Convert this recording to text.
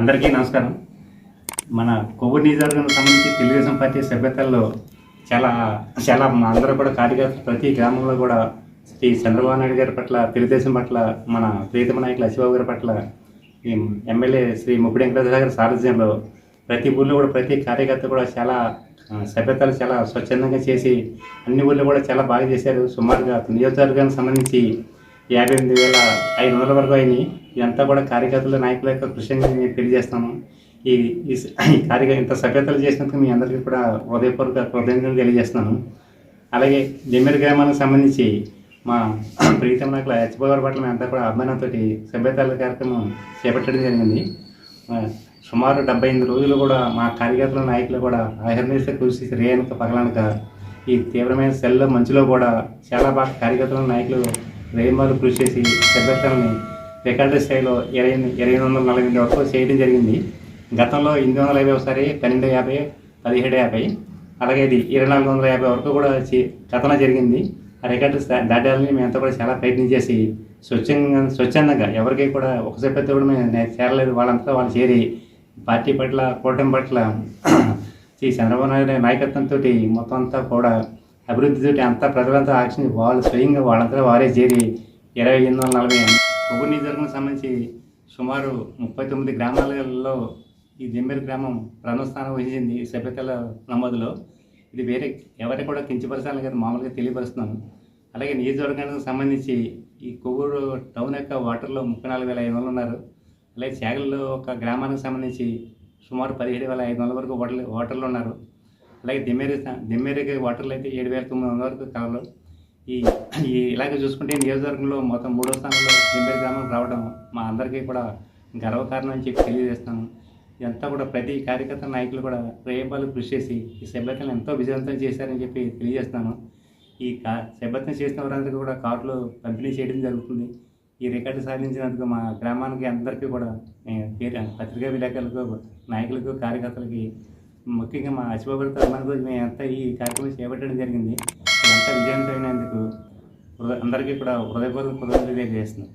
అందరికీ నమస్కారం. మన కొవ్వూరు నియోజకవర్గానికి సంబంధించి తెలుగుదేశం పార్టీ సభ్యతల్లో చాలా చాలా మా అందరూ కూడా కార్యకర్తలు ప్రతి గ్రామంలో కూడా శ్రీ చంద్రబాబు నాయుడు గారి పట్ల తెలుగుదేశం పట్ల మన ప్రీతమ నాయకులు అశిబాబు గారి పట్ల ఈ ఎమ్మెల్యే శ్రీ ముప్పిడి వెంకటేశ్వర గారి సారథ్యంలో ప్రతి ఊళ్ళో కూడా ప్రతి కార్యకర్త కూడా చాలా సభ్యతలు చాలా స్వచ్ఛందంగా చేసి అన్ని ఊళ్ళో కూడా చాలా బాగా చేశారు. సుమారుగా నియోజకవర్గానికి సంబంధించి యాభై ఎనిమిది వేల ఐదు వందల వరకు అయినాయి. ఇదంతా కూడా కార్యకర్తల నాయకుల యొక్క కృషి అని నేను తెలియజేస్తాను. ఈ ఈ స- ఇంత సభ్యతలు చేసినందుకు మీ అందరికీ కూడా హృదయపూర్వక కృతజ్ఞతలు తెలియజేస్తున్నాను. అలాగే జమ్మిరి గ్రామానికి సంబంధించి మా ప్రీతం నాయకుల హెచ్చబోగారి పట్ల మేమంతా కూడా అభిమానంతో సభ్యతల కార్యక్రమం చేపట్టడం జరిగింది. సుమారు డెబ్బై ఎనిమిది రోజులు కూడా మా కార్యకర్తల నాయకులు కూడా అహర్నిశ కృషి రేయనక పగలనక ఈ తీవ్రమైన సెల్లో మంచులో కూడా చాలా బాగా కార్యకర్తల నాయకులు రేయమాలు కృషి చేసి సభ్యతల్ని రికార్డు స్థాయిలో ఇరవై ఇరవై వందల నలభై ఎనిమిది వరకు చేయడం జరిగింది. గతంలో ఎనిమిది వందల యాభై ఒకసారి పన్నెండు యాభై పదిహేడు యాభై అలాగే ఇది ఇరవై నాలుగు వందల యాభై వరకు కూడా కథన జరిగింది. ఆ రికార్డు దాటాలని మేమంతా కూడా చాలా ప్రయత్నం చేసి స్వచ్ఛంగా స్వచ్ఛందంగా ఎవరికి కూడా ఒక సభ్యత కూడా మేము చేరలేదు. వాళ్ళంతా వాళ్ళు చేరి పార్టీ పట్ల కూటమి పట్ల శ్రీ చంద్రబాబు నాయుడు నాయకత్వంతో మొత్తం అంతా కూడా అభివృద్ధితోటి అంతా ప్రజలంతా ఆక్షన్ వాళ్ళు స్వయంగా వాళ్ళంతా వారే చేరి ఇరవై ఎనిమిది వందల నలభై కొవ్వూరు నియోజకవర్గం సంబంధించి సుమారు ముప్పై తొమ్మిది గ్రామాలలో ఈ జమ్మిరి గ్రామం ప్రణస్థానం వహించింది ఈ సభ్యతల నమోదులో. ఇది వేరే ఎవరికి కూడా కించపరచాలని కదా మామూలుగా తెలియపరుస్తున్నాను. అలాగే నియోజకవర్గానికి సంబంధించి ఈ కొవ్వూరు టౌన్ యొక్క వాటర్లో ముప్పై నాలుగు వేల ఐదు వందలు ఉన్నారు. అలాగే చేగల్లో ఒక గ్రామానికి సంబంధించి సుమారు పదిహేడు వేల ఐదు వందల వరకు వాటర్ వాటర్లు ఉన్నారు. అలాగే దిమ్మేరి దిమ్మేరికి వాటర్లు అయితే ఏడు వేల తొమ్మిది వందల వరకు కలరు ఈ ఈ ఇలాగే చూసుకుంటే నియోజకవర్గంలో మొత్తం మూడో స్థానంలో దిమ్మేరి గ్రామం రావడం మా అందరికీ కూడా గర్వకారణం అని చెప్పి తెలియజేస్తాను ఇదంతా కూడా ప్రతి కార్యకర్త నాయకులు కూడా ప్రేమలు కృషి చేసి ఈ సభ్యతలను ఎంతో విజయవంతం చేశారని చెప్పి తెలియజేస్తాను ఈ కా సభ్యత్వం చేసిన వారందరికీ కూడా కార్డులు పంపిణీ చేయడం జరుగుతుంది. ఈ రికార్డు సాధించినందుకు మా గ్రామానికి అందరికీ కూడా నేను పత్రికా విలేకరులకు నాయకులకు కార్యకర్తలకి ముఖ్యంగా మా అశుభభర్త అభిమానులు మేము అంతా ఈ కార్యక్రమం చేపట్టడం జరిగింది. ఇదంతా విజయవంతమైనందుకు అందరికీ కూడా హృదయపూర్వక కృతజ్ఞతలు తెలియజేస్తున్నాం.